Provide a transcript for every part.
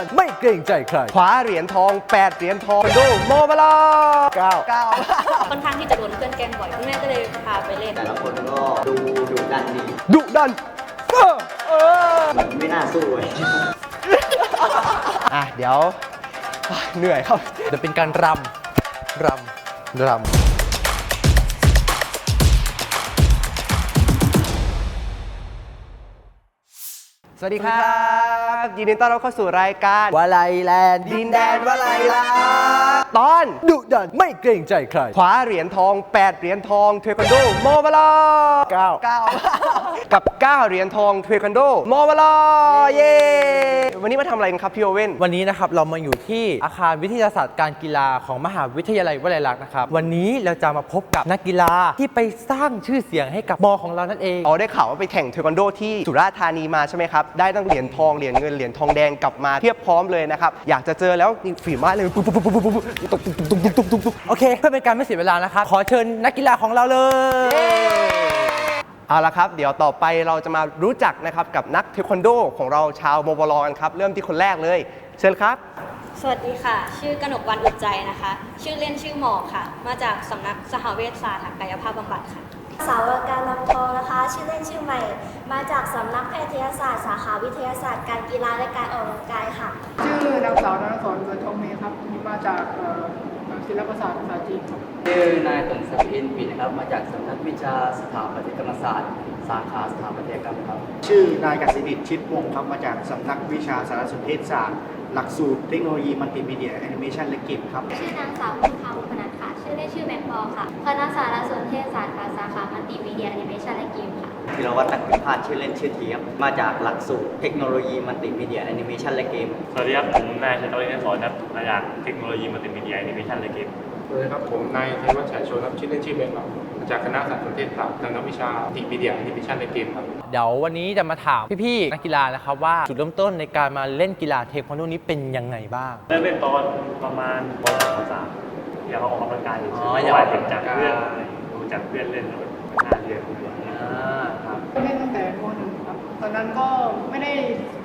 ดันไม่เกรงใจใครคว้าเหรียญทอง 8 เหรียญทองดูโมบาลาเก้าเก้าค่อนข้างที่จะโดนเพื่อนแกล้งบ่อยคุณแม่ก็เลยพาไปเล่นแต่ละคนก็ดูดุดันดีดุดันเออเออมันไม่น่าสู้เลยอะเดี๋ยวเหนื่อยครับเดี๋ยวเป็นการรำรำรำสวัสดีครับ ยินดีต้อนรับเข้าสู่รายการวาไลแลนด์ดินแดนวลัยลักษณ์ตอนดุดันไม่เกรงใจใครคว้าเหรียญทอง 8 เหรียญทองเทควันโดโมบาลาเก้าเก้ากับ 9 เหรียญทองเทควันโดโมบาลาเย้วันนี้มาทำอะไรกันครับพี่โอเว่นวันนี้นะครับเรามาอยู่ที่อาคารวิทยาศาสตร์การกีฬาของมหาวิทยาลัยวลัยลักษณ์นะครับวันนี้เราจะมาพบกับนักกีฬาที่ไปสร้างชื่อเสียงให้กับมอของเรานั่นเองอ๋อได้ข่าวว่าไปแข่งเทควันโดที่สุราษฎร์ธานีมาใช่ไหมครับได้ตั้งเหรียญทองเหรียญเงินเหรียญทองแดงกลับมาเทียบพร้อมเลยนะครับ อยากจะเจอแล้วนี่ฝีไม้เลยปุ๊บปุ๊บปุ๊บปุ๊บปุ๊บตุ๊กตุ๊กตุ๊กตุ๊กตุ๊กตุ๊กตุ๊กโอเค เพื่อเป็นการไม่เสียเวลานะครับ ขอเชิญนักกีฬาของเราเลย เอาละครับ เดี๋ยวต่อไปเราจะมารู้จักนะครับกับนักเทควันโดของเราชาวโมบลอกันครับ เริ่มที่คนแรกเลย เชิญครับ สวัสดีค่ะ ชื่อกนกวันอุดใจนะคะ ชื่อเล่นชื่อหมอกค่ะ มาจากสำนักสหเวชศาสตร์ทางกายภาพบำบัดค่ะ สาวการลำทองนะคะ ชื่อเล่นชื่อใหม่ มาจากสำนักแพทยศาสตร์สาขาวิทยาศาสตร์การกีฬาและการออกกำลังกายค่ะ ชื่อนางสาวนรสอนเกิดทองเมครับมาจากเอ่อศิลปศาสตร์ภาษาจีนครับชื่อนายตงศักดิ์อินปินะครับมาจากสำนักวิชาสถาปัตยกรรมศาสตร์สาขาสถาปัตยกรรมครับ ชื่อนายกสิดิตชิดวงศ์ครับมาจากสำนักวิชาสารสนเทศศาสตร์ หลักสูตรเทคโนโลยีมัลติมีเดียแอนิเมชันและเกมครับ ชื่อนางสาวมุขาวพนัทค่ะ ชื่อเล่นชื่อแมงปอค่ะ คณะสารสนเทศศาสตร์ค่ะสาขามัลติมีเดียแอนิเมชันและเกมค่ะ ธีรวัตรตักพิพาทชื่อเล่นชื่อเทียบ มาจากหลักสูตรเทคโนโลยีมัลติมีเดียแอนิเมชันและเกม สวัสดีครับ ผมนายชัยตวินสอนครับมาจากเทคโนโลยีมัลติมีเดียแอนิเมชันและเกมสวัสดีครับผมนายเทวัชชัยโชนครับชื่อเล่นชื่อเบนครับมาจากคณะสารสนเทศศาสตร์ทางนักวิชาทีมีเดียแอนิเมชันและเกมครับ เดี๋ยววันนี้จะมาถามพี่ๆนักกีฬานะครับว่าจุดเริ่มต้นในการมาเล่นกีฬาเทควันโดนี้เป็นยังไงบ้าง เริ่มเล่นตอนประมาณป .2 ป .3 อยากมาออกกำลังกายอยู่อ๋เพออยากราะอว่าอกเห็นกำลังจากกายเพื่อนดูจากเพื่อนเล่นแล้วแบบน่าเรียนอะไรอย่างเงี้ยอ่าครับเล่นตั้งแต่ม .1 ครับ ตอนนั้นก็ไม่ได้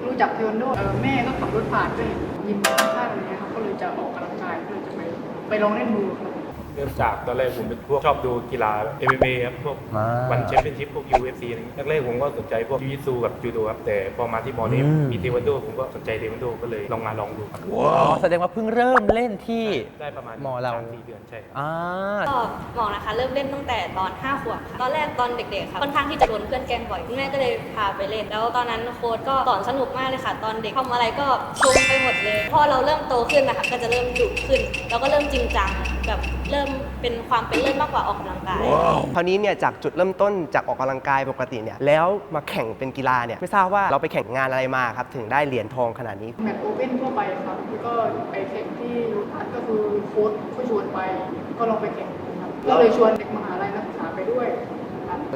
รู้จักเทควันโดเออแม่ก็ขับรถผ่านก็เห็นยิมข้างๆอะไรเงี้ยครับก็เลยจะออกกำลังกายก็เลยจะไปไปลองเล่นดูครับ เริ่มจากตอนแรกผมเป็นพวกชอบดูกีฬา MMA ครับพวกอ่าวันแชมเปี้ยนชิพพวก UFC อะไรอย่างเงี้ยแรกๆผมก็สนใจพวกยูยิซูกับจูโดครับแต่พอมาที่มอนี้อืม มีเทควันโดผมก็สนใจเทควันโดก็เลยลองมาลองดูครับอ๋อแสดงว่าเพิ่งเริ่มเล่นที่ ได้ประมาณมอเรา สสี่เดือนใช่ครับอ่า ก็หมอกนะคะ เริ่มเล่นตั้งแต่ตอน 5 ขวบค่ะตอนแรกตอนเด็กๆค่ะค่อนข้างที่จะโดนเพื่อนแกล้งบ่อยคุณแม่ก็เลยพาไปเล่น แล้วตอนนั้นโค้ชก็สอนสนุกมากเลยค่ะ ตอนเด็กทำอะไรก็ชมไปหมดเลย พอเราเริ่มโตขึ้นนะคะก็จะเริ่มดุขึ้น แล้วก็เริ่มจริงจังแบบเริ่มเป็นความเป็นเลิศมากกว่าออกกำลังกาย คราวนี้เนี่ยจากจุดเริ่มต้นจากออกกำลังกายปกติเนี่ยแล้วมาแข่งเป็นกีฬาเนี่ยไม่ทราบว่าเราไปแข่งงานอะไรมาครับถึงได้เหรียญทองขนาดนี้ แมตช์โอเพ่นทั่วไปครับแล้วก็ไปแข่งที่ยูทัสก็คือโค้ชก็ชวนไป ก็ลองไปแข่งดูครับก็เลยชวนเด็กมหาลัยนักศึกษาไปด้วยค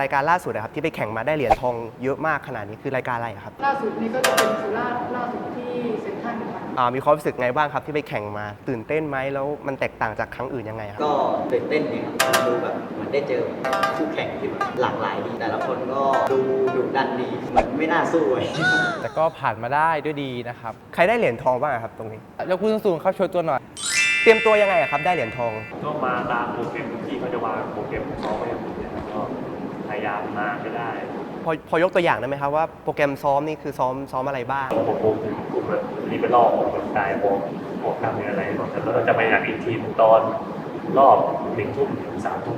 รับรายการล่าสุดนะครับที่ไปแข่งมาได้เหรียญทองเยอะมากขนาดนี้คือรายการอะไรอะครับล่าสุดนี้ก็จะเป็นสุราษฎร์ล่าสุดที่เซ็นทรัลครับอ่ามีความรู้สึกไงบ้างครับที่ไปแข่งมา ตื่นเต้นไหมแล้วมันแตกต่างจากครั้งอื่นยังไงครับก็ตื่นเต้นดีครับดูแบบเหมือนได้เจอคู่แข่งที่แบบหลากหลายดีแต่ละคนก็ดูดุดันดีเหมือนไม่น่าสู้เลยแต่ก็ผ่านมาได้ด้วยดีนะครับใครได้เหรียญทองบ้างอะครับตรงนี้แล้วคุณสูงๆครับโชว์ตัวหน่อย เตรียมตัวยังไงอะครับได้เหรียญทอง ก็มาตามโปรแกรมที่เขาจะวางโปรแกรมซ้อมไว้ให้ผมเนี่ยก็พยายามมาก็ได้พอพอยกตัวอย่างได้ไหมครับว่าโปรแกรมซ้อมนี่คือซ้อมซ้อมอะไรบ้างพอผมผมถึงกลุ่มแบบรีบไปรอบออกกำลังกายวอร์มออกกล้ามเนื้ออะไรก่อนแล้วเราจะไปอย่างอีกทีหนึ่งตอนรอบหนึ่งทุ่มถึงสามทุ่ม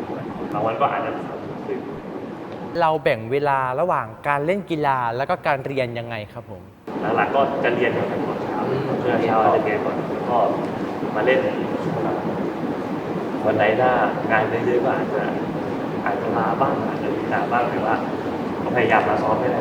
บางวันก็อาจจะสามทุ่มครึ่งเราแบ่งเวลาระหว่างการเล่นกีฬาแล้วก็การเรียนยังไงครับผม หลักๆก็จะเรียนก่อนตอนเช้าเพื่อเช้าจะเรียนก่อนแล้วก็มาเล่นช่วงหลังวันไหนถ้างานเยอะๆก็อาจจะอาจจะลาบ้างอาจจะ มีลาบ้างหรือว่าพยายามมาซ้อมให้ได้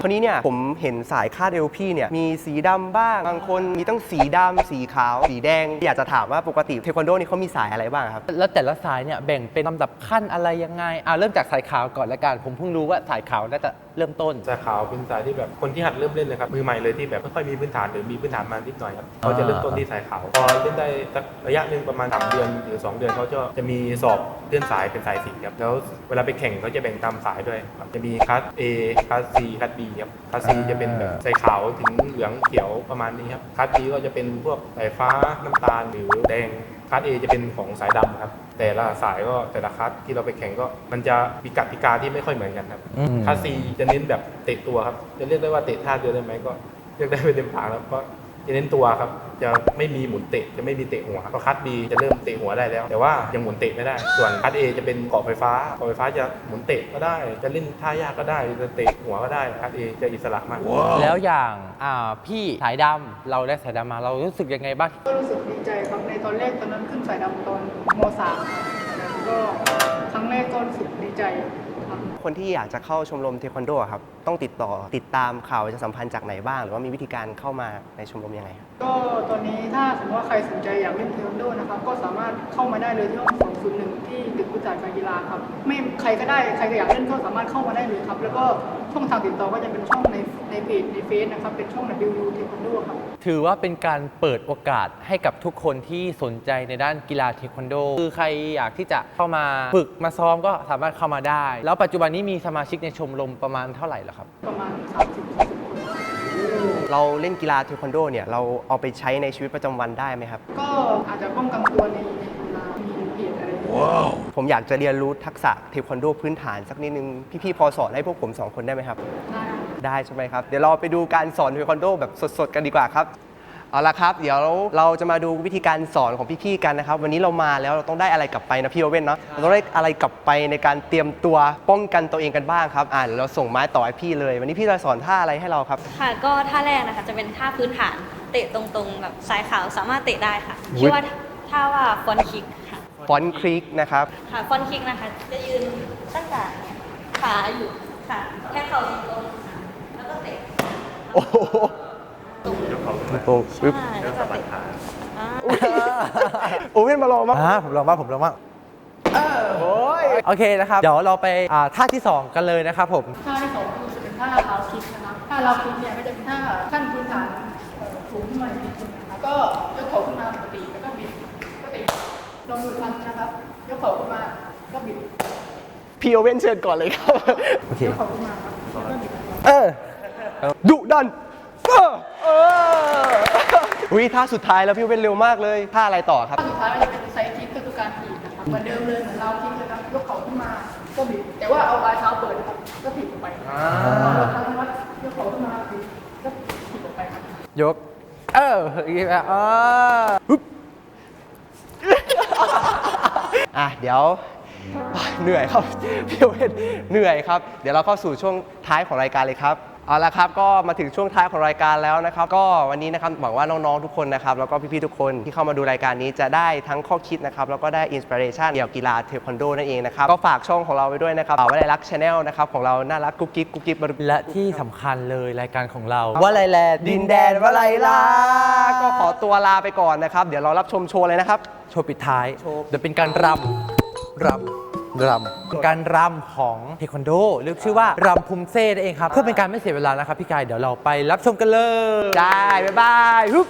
คราวนี้เนี่ยผมเห็นสายคาดเอวพี่เนี่ยมีสีดำบ้าง บางคนมีตั้งสีดำสีขาว สีแดง อยากจะถามว่าปกติเทควันโดนี่เขามีสายอะไรบ้างครับ แล้วแต่ละสายเนี่ยแบ่งเป็นลำดับขั้นอะไรยังไงอ่าเริ่มจากสายขาวก่อนละกัน ผมเพิ่งรู้ว่าสายขาวน่าจะเริ่มต้น สายขาวเป็นสายที่แบบคนที่หัดเริ่มเล่นเลยครับมือใหม่เลยที่แบบไม่ค่อยมีพื้นฐานหรือมีพื้นฐานมานิดหน่อยครับเขาจะเริ่มต้นที่สายขาวพอเล่นได้สักระยะหนึ่งประมาณ3เดือนหรือ 2 เดือนเขาจะจะมีสอบเลื่อนสายเป็นสายสีครับแล้วเวลาไปแข่งเขาจะแบ่งตามสายด้วยครับจะมีคัส A คัส C คัส B ครับคลาส C จะเป็นแบบใส่ขาวถึงเหลืองเขียวประมาณนี้ครับคลาส B ก็จะเป็นพวกสายฟ้าน้ำตาลหรือแดงคลาส A จะเป็นของสายดำครับ แต่ละสายก็แต่ละคลาสที่เราไปแข่งก็ มันจะมีกติกาที่ไม่ค่อยเหมือนกันครับอืมคลาส C จะเน้นแบบเตะตัวครับจะเรียกได้ว่าเตะท่าเดียวได้ไหมก็เรียกได้ไม่เต็มปากครับเพราะ จะเน้นตัวครับ จะไม่มีหมุนเตะ จะไม่มีเตะหัวเพราะคัด B จะเริ่มเตะหัวได้แล้ว แต่ว่ายังหมุนเตะไม่ได้ ส่วนคัด A จะเป็นเกาะไฟฟ้าเกาะไฟฟ้าจะหมุนเตะก็ได้ จะเล่นท่ายากก็ได้ จะเตะหัวก็ได้คัด A จะอิสระมาก แล้วอย่างอ่าพี่สายดำเราได้สายดำมาเรารู้สึกยังไงบ้าง ก็รู้สึกดีใจครับในตอนแรกตอนนั้นขึ้นสายดำตอนม .3 ครับก็ครั้งแรกก็รู้สึกดีใจ คนที่อยากจะเข้าชมรมเทควันโดครับต้องติดต่อติดตามข่าวจะสัมพันธ์จากไหนบ้าง หรือว่ามีวิธีการเข้ามาในชมรมยังไงครับก็ตอนนี้ถ้าสมมติว่าใครสนใจอยากเล่นเทควันโดนะครับก็สามารถเข้ามาได้เลยที่ห้อง201 ที่ตึกผู้จัดการกีฬาครับไม่ใครก็ได้ใครก็อยากเล่นก็สามารถเข้ามาได้เลยครับแล้วก็ช่องทางติดต่อก็จะเป็นช่องใน ในเพจในเฟซนะครับ เป็นช่อง WU เทควันโดครับ ถือว่าเป็นการเปิดโอกาสให้กับทุกคนที่สนใจในด้านกีฬาเทควันโด คือใครอยากที่จะเข้ามาฝึกมาซ้อมก็สามารถเข้ามาได้ แล้วปัจจุบันนี้มีสมาชิกในชมรมประมาณเท่าไหร่แล้วครับ ประมาณ 30 40คนเราเล่นกีฬาเทควันโดเนี่ยเราเอาไปใช้ในชีวิตประจำวันได้ไหมครับ ก็อาจจะป้องกันตัวในในเวลามีเหตุอะไรอย่างเงี้ย ผมอยากจะเรียนรู้ทักษะเทควันโดพื้นฐานสักนิดนึง พี่ๆพอสอนให้พวกผมสองคนได้ไหมครับ ได้ ได้ใช่ไหมครับ เดี๋ยวเราไปดูการสอนเทควันโดแบบสดๆกันดีกว่าครับเอาละครับ เดี๋ยวเราจะมาดูวิธีการสอนของพี่ๆกันนะครับ วันนี้เรามาแล้วเราต้องได้อะไรกลับไปนะพี่โอเว่นเนาะเราต้องได้อะไรกลับไปในการเตรียมตัวป้องกันตัวเองกันบ้างครับอ่าเดี๋ยวเราส่งไม้ต่อให้พี่เลย วันนี้พี่จะสอนท่าอะไรให้เราครับ ค่ะ ก็ท่าแรกนะคะจะเป็นท่าพื้นฐานเตะตรงๆ แบบสายขาวสามารถเตะได้ค่ะอุ๊ยชื่อว่าท่าว่าฟอนคิกค่ะฟอนคลิกนะครับค่ะฟอนคิกนะคะจะยืนตั้งแต่ขาอยู่ค่ะแค่เข่าตรงๆค่ะแล้วก็เตะ โอ้โหตรงยกเขาขึ้นมาตปึ๊บใช่แล้วก็เตะอ่าโอเว่นมาลองมั้งอ่าผมลองบ้างผมลองบ้างโอ้ยโอเคนะครับ เดี๋ยวเราไปอ่าท่าที่ 2 กันเลยนะครับผม ท่าที่สองคือจะเป็นท่าเราคิกนะครับท่าเราคิกเนี่ยก็จะเป็นท่าขั้นพื้นฐานเอ่อสูงขึ้นมาอีกนิดนึงนะครับก็ยกเข่าขึ้นมาปกติแล้วก็บิดปกติดลงมือพันนะครับ ยกเข่าขึ้นมาก็บิดพี่โอเว่นเชิญก่อนเลยครับ โอเค ยกเข่าขึ้นมาครับแล้วก็บิด เออ ดุดันเออเอออุ้ยท่าสุดท้ายแล้วพี่โอเว่นเร็วมากเลยท่าอะไรต่อครับท่าสุดท้ายก็จะเป็นไซด์คิกก็คือการถีบนะครับเหมือนเดิมเลยเหมือนเราคิกเลยครับยกเข่าขึ้นมาก็บิดแต่ว่าเอาปลายเท้าเปิดนะครับก็ถีบออกไปเอาครั้งวัดยกเข่าขึ้นมาบิดก็ถีบออกไปครับยก เอออีกแล้วอ่าอะเดี๋ยว เหนื่อยครับพี่โอเว่นเหนื่อยครับ เดี๋ยวเราเข้าสู่ช่วงท้ายของรายการเลยครับ เอาละครับก็มาถึงช่วงท้ายของรายการแล้วนะครับ ก็วันนี้นะครับหวังว่าน้องๆทุกคนนะครับแล้วก็พี่ๆทุกคนที่เข้ามาดูรายการนี้จะได้ทั้งข้อคิดนะครับแล้วก็ได้อินสปิเรชันเกี่ยวกับกีฬาเทควันโดนั่นเองนะครับก็ฝากช่องของเราไว้ด้วยนะครับว่าไรรักชาแนลนะครับของเราน่ารักกุ๊กกิ๊กกุ๊กกิ๊กมาดูและที่สำคัญเลยรายการของเรา ว่าไรแลดินแดนวะไรล่ะก็ขอตัวลาไปก่อนนะครับ เดี๋ยวเรารับชมโชว์เลยนะครับ โชว์ปิดท้ายโชว์ เดี๋ยวเป็นการรำรำ รำการรำของเทควันโดหรือชื่อว่ารำพุมเซ่นั่นเองครับ เพื่อเป็นการไม่เสียเวลานะครับพี่กายเดี๋ยวเราไปรับชมกันเลยได้บ๊ายบายฮึบ